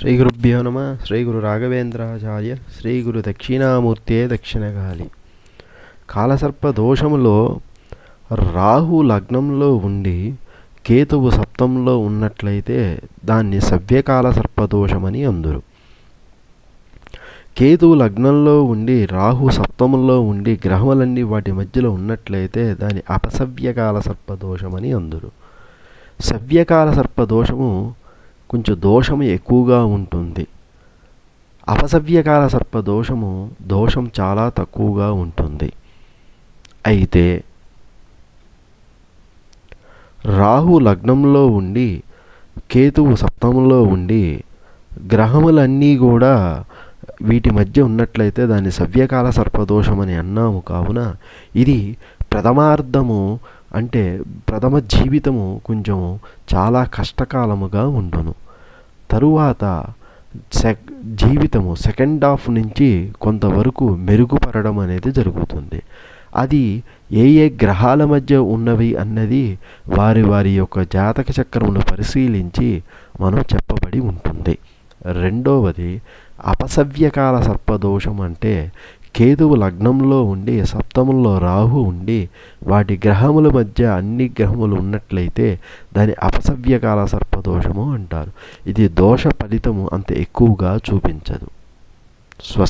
శ్రీ గురుభ్యో నమ శ్రీ గురు రాఘవేంద్రాచార్య శ్రీ గురు దక్షిణామూర్తే దక్షిణగాలి కాలసర్ప దోషములో రాహు లగ్నంలో ఉండి కేతువు సప్తంలో ఉన్నట్లయితే దాన్ని సవ్యకాల సర్పదోషమని అందురు. కేతువు లగ్నంలో ఉండి రాహు సప్తములో ఉండి గ్రహములన్నీ వాటి మధ్యలో ఉన్నట్లయితే దాని అపసవ్యకాల సర్పదోషమని అందురు. సవ్యకాల సర్పదోషము కొంచెం దోషము ఎక్కువగా ఉంటుంది. అపసవ్యకాల సర్ప దోషము దోషం చాలా తక్కువగా ఉంటుంది. అయితే రాహు లగ్నంలో ఉండి కేతువు సప్తమంలో ఉండి గ్రహములన్నీ కూడా వీటి మధ్య ఉన్నట్లయితే దాన్ని సవ్యకాల సర్పదోషం అని అన్నాము కావున ఇది ప్రథమార్థము అంటే ప్రథమ జీవితము కొంచెం చాలా కష్టకాలముగా ఉండును. తరువాత సెక్ జీవితము సెకండ్ హాఫ్ నుంచి కొంతవరకు మెరుగుపడడం అనేది జరుగుతుంది. అది ఏ ఏ గ్రహాల మధ్య ఉన్నవి అన్నది వారి వారి యొక్క జాతక చక్రమును పరిశీలించి మనం చెప్పబడి ఉంటుంది. రెండవది అపసవ్యకాల సర్పదోషం అంటే కేతువు లగ్నంలో ఉండి సప్తమంలో రాహు ఉండి వాటి గ్రహముల మధ్య అన్ని గ్రహములు ఉన్నట్లయితే దాని అపసవ్యకాల సర్పదోషము అంటారు. ఇది దోష ఫలితము అంత ఎక్కువగా చూపించదు. స్వస్తి